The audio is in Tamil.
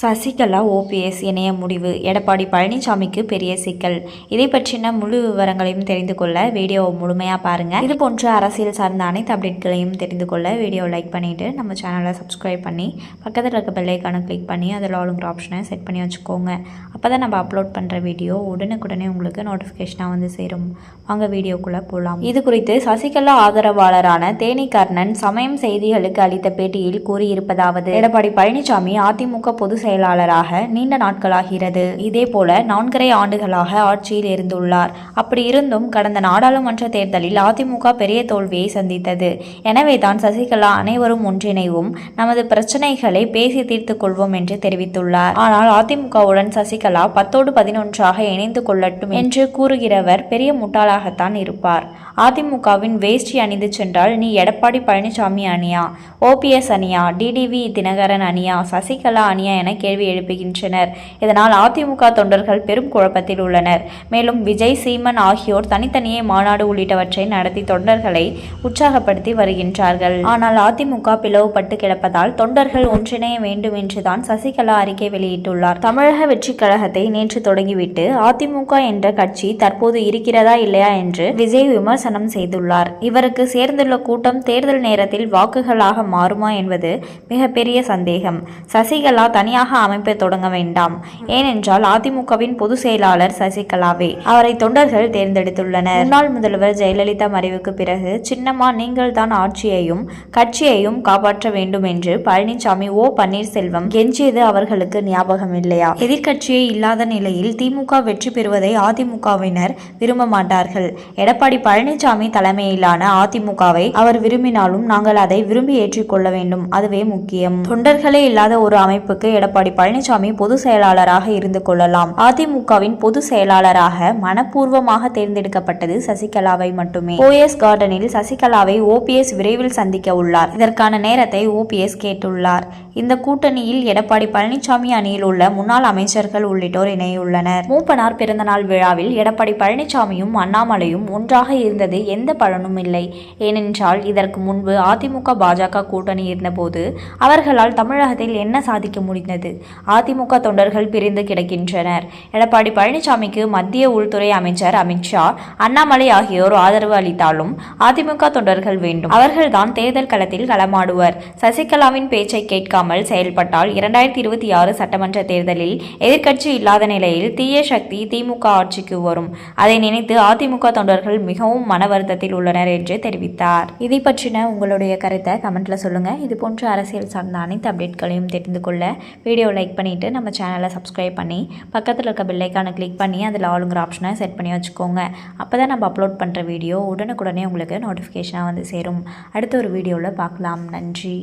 சசிகலா ஓபிஎஸ் இணைய முடிவு. எடப்பாடி பழனிசாமிக்கு பெரிய சிக்கல். இதை பற்றின முழு விவரங்களையும் தெரிந்து கொள்ள வீடியோவை முழுமையாக பாருங்கள் இது போன்ற அரசியல் சார்ந்த அனைத்து அப்டேட்களையும் தெரிந்து கொள்ள வீடியோ லைக் பண்ணிவிட்டு நம்ம சேனலை சப்ஸ்கிரைப் பண்ணி பக்கத்தில் இருக்க பெல்லைக்கான கிளிக் பண்ணி அதில் ஆளுங்கிற ஆப்ஷனை செட் பண்ணி வச்சுக்கோங்க. அப்போ தான் நம்ம அப்லோட் பண்ணுற வீடியோ உடனுக்குடனே உங்களுக்கு நோட்டிஃபிகேஷனாக வந்து சேரும். வாங்க வீடியோக்குள்ளே போகலாம் இது குறித்து சசிகலா ஆதரவாளரான தேனி கர்ணன் சமயம் செய்திகளுக்கு அளித்த பேட்டியில் கூறியிருப்பதாவது எடப்பாடி பழனிசாமி அதிமுக பொது செயலாளராக நீண்ட நாட்களாகிறது. இதேபோல நான்கரை ஆண்டுகளாக ஆட்சியில் இருந்துள்ளார். அப்படி இருந்தும் கடந்த நாடாளுமன்ற தேர்தலில் அதிமுக பெரிய தோல்வியை சந்தித்தது. எனவே தான் சசிகலா அனைவரும் ஒன்றிணைவும் நமது பிரச்சனைகளை பேசி தீர்த்துக் கொள்வோம் என்று தெரிவித்துள்ளார். ஆனால் அதிமுகவுடன் சசிகலா பத்தோடு பதினொன்றாக இணைந்து கொள்ளட்டும் என்று கூறுகிறவர் பெரிய முட்டாளாகத்தான் இருப்பார். அதிமுகவின் வேஷ்டி அணிந்து சென்றால் நீ எடப்பாடி பழனிசாமி அணியா ஓபிஎஸ் அணியா டிடிவி தினகரன் அணியா சசிகலா அணியா என கேள்வி எழுப்புகின்றனர். இதனால் அதிமுக தொண்டர்கள் பெரும் குழப்பத்தில் உள்ளனர். மேலும் விஜய் சீமன் ஆகியோர் தனித்தனியே மாநாடு உள்ளிட்டவற்றை நடத்தி தொண்டர்களை உற்சாகப்படுத்தி வருகின்றார்கள். ஆனால் அதிமுக பிளவுபட்டு கிடப்பதால் தொண்டர்கள் ஒன்றிணைய வேண்டும் என்றுதான் சசிகலா அறிக்கை வெளியிட்டுள்ளார். தமிழக வெற்றி கழகத்தை நேற்று தொடங்கிவிட்டு அதிமுக என்ற கட்சி தற்போது இருக்கிறதா இல்லையா என்று விஜய் விமர்சனம் விமர்சனம் செய்துள்ளார். இவருக்கு சேர்ந்துள்ள கூட்டம் தேர்தல் நேரத்தில் வாக்குகளாக மாறுமா என்பது மிகப்பெரிய சந்தேகம். சசிகலா தனியாக அமைப்பை தொடங்க வேண்டாம். ஏனென்றால் அதிமுகவின் பொதுச் செயலாளர் சசிகலாவே அவரை தொண்டர்கள் தேர்ந்தெடுத்துள்ளனர். முன்னாள் முதல்வர் ஜெயலலிதா மறைவுக்கு பிறகு சின்னம்மா நீங்கள்தான் ஆட்சியையும் கட்சியையும் காப்பாற்ற வேண்டும் என்று பழனிசாமி ஓ. பன்னீர்செல்வம் கெஞ்சியது அவர்களுக்கு ஞாபகம் இல்லையா எதிர்கட்சியே இல்லாத நிலையில் திமுக வெற்றி பெறுவதை அதிமுகவினர் விரும்ப மாட்டார்கள். எடப்பாடி பழனி பழனிசாமி தலைமையிலான அதிமுகவை அவர் விரும்பினாலும் நாங்கள் அதை விரும்பி ஏற்றுக்கொள்ள வேண்டும். அதுவே முக்கியம். தொண்டர்களே இல்லாத ஒரு அமைப்புக்கு எடப்பாடி பழனிசாமி பொது செயலாளராக இருந்து கொள்ளலாம். அதிமுகவின் பொது செயலாளராக மனப்பூர்வமாக தேர்ந்தெடுக்கப்பட்டது சசிகலாவை மட்டுமே. ஓஎஸ் கார்டனில் சசிகலாவை ஓபிஎஸ் விரைவில் சந்திக்க உள்ளார். இதற்கான நேரத்தை ஓபிஎஸ் கேட்டுள்ளார். இந்த கூட்டணியில் எடப்பாடி பழனிசாமி அணியில் உள்ள முன்னாள் அமைச்சர்கள் உள்ளிட்டோர் இணையுள்ளனர். மூப்பனார் பிறந்தநாள் விழாவில் எடப்பாடி பழனிசாமியும் அண்ணாமலையும் ஒன்றாக இருந்தது எந்த பலனும் இல்லை. ஏனென்றால் இதற்கு முன்பு அதிமுக பாஜக கூட்டணி இருந்தபோது அவர்களால் தமிழகத்தில் என்ன சாதிக்க முடிந்தது? அதிமுக தொண்டர்கள் பிரிந்து கிடக்கின்றனர். எடப்பாடி பழனிசாமிக்கு மத்திய உள்துறை அமைச்சர் அமித்ஷா அண்ணாமலை ஆகியோர் ஆதரவு அளித்தாலும் அதிமுக தொண்டர்கள் வேண்டும். அவர்கள்தான் தேர்தல் களத்தில் களமாடுவர். சசிகலாவின் பேச்சை கேட்க கேட்காமல் செயல்பட்டால் இரண்டாயிரத்தி இருபத்தி ஆறு சட்டமன்ற தேர்தலில் எதிர்க்கட்சி இல்லாத நிலையில் தீய சக்தி திமுக ஆட்சிக்கு வரும். அதை நினைத்து அதிமுக தொண்டர்கள் மிகவும் மன வருத்தத்தில் உள்ளனர் என்று தெரிவித்தார். இதை பற்றின உங்களுடைய கருத்தை கமெண்ட்ல சொல்லுங்க. இது போன்ற அரசியல் சார்ந்த அனைத்து அப்டேட்களையும் தெரிந்து கொள்ள வீடியோ லைக் பண்ணிட்டு நம்ம சேனலை சப்ஸ்கிரைப் பண்ணி பக்கத்தில் இருக்க பெல்லைக்கான கிளிக் பண்ணி அதில் ஆளுங்கிற ஆப்ஷனை செட் பண்ணி வச்சுக்கோங்க. அப்போ தான் நம்ம அப்லோட் பண்ணுற வீடியோ உடனுக்குடனே உங்களுக்கு நோட்டிஃபிகேஷனாக வந்து சேரும். அடுத்த ஒரு வீடியோவில் பார்க்கலாம். நன்றி.